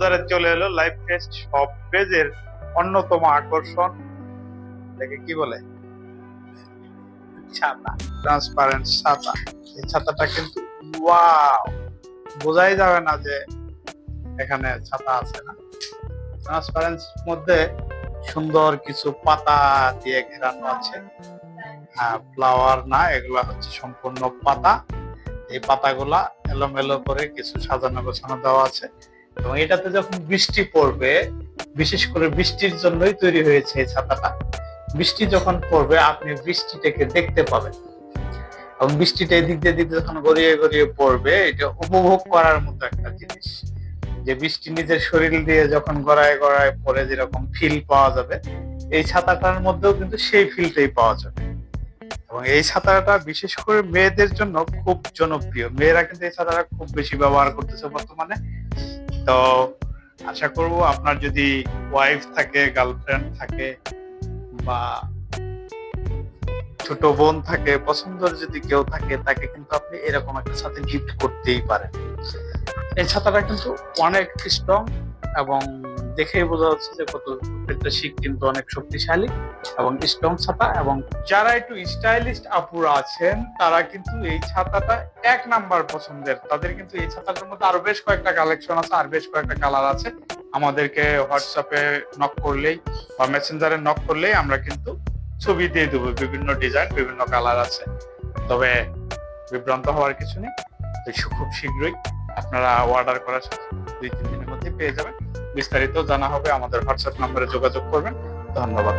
বাজারে চলে এলো লাইফ টেস্ট সব পেজের অন্যতম আকর্ষণ। এটাকে কি বলে? ছাতা। ট্রান্সপারেন্ট ছাতা। এই ছাতাটা কিন্তু ওয়াও বোঝাই যাবে না যে এখানে ছাতা আছে না। ট্রান্সপারেন্স মধ্যে সুন্দর কিছু পাতা দিয়ে ঘেরানো আছে। ফ্লাওয়ার না, এগুলা হচ্ছে সম্পূর্ণ পাতা। এই পাতাগুলা এলোমেলো করে কিছু সাজানো গোছানো দেওয়া আছে। এবং এটাতে যখন বৃষ্টি পড়বে, বিশেষ করে বৃষ্টির জন্যই তৈরি হয়েছে এই ছাতাটা, বৃষ্টি যখন পড়বে, আপনি বৃষ্টিটাকে দেখতে পাবেন। এবং বৃষ্টিটা এদিক দিয়ে দিক যখন গড়িয়ে গড়িয়ে পড়বে, এটা উপভোগ করার মতো একটা জিনিস। যে বৃষ্টি নিজের শরীর দিয়ে যখন গড়ায় গড়ায় পড়ে, যেরকম ফিল পাওয়া যাবে, এই ছাতাটার মধ্যেও কিন্তু সেই ফিলটাই পাওয়া যাবে। এবং এই ছাতাটা বিশেষ করে মেয়েদের জন্য খুব জনপ্রিয়। মেয়েরা কিন্তু এই ছাতাটা খুব বেশি ব্যবহার করতেছে বর্তমানে। তো আশা করব আপনার যদি ওয়াইফ থাকে গার্লফ্রেন্ড থাকে বা ছোট বোন থাকে, পছন্দের যদি কেউ থাকে, তাকে কিন্তু আপনি এরকম একটা সাথে গিফট করতেই পারেন। এই ছাতাটা কিন্তু অনেক স্ট্রং এবং দেখেই বোঝা যাচ্ছে যে কত প্রত্যেকটা শিক কিন্তু অনেক শক্তিশালী এবং স্ট্রং ছাতা এবং যারা একটু স্টাইলিস্ট আপুরা আছেন, তারা কিন্তু এই ছাতাটা এক নাম্বার পছন্দের। তাদের কিন্তু এই ছাতাটার মধ্যে আরও বেশ কয়েকটা কালেকশন আছে, আর বেশ কয়েকটা কালার আছে। আমাদেরকে হোয়াটসঅ্যাপে নক করলেই বা মেসেঞ্জারে নক করলেই আমরা কিন্তু ছবি দিয়ে দেবো। বিভিন্ন ডিজাইন বিভিন্ন কালার আছে। তবে বিভ্রান্ত হওয়ার কিছু নেই। খুব শীঘ্রই আপনারা অর্ডার করার দুই তিন দিনের মধ্যে পেয়ে যাবেন। বিস্তারিত জানা হবে আমাদের হোয়াটসঅ্যাপ নম্বরে যোগাযোগ করবেন। ধন্যবাদ।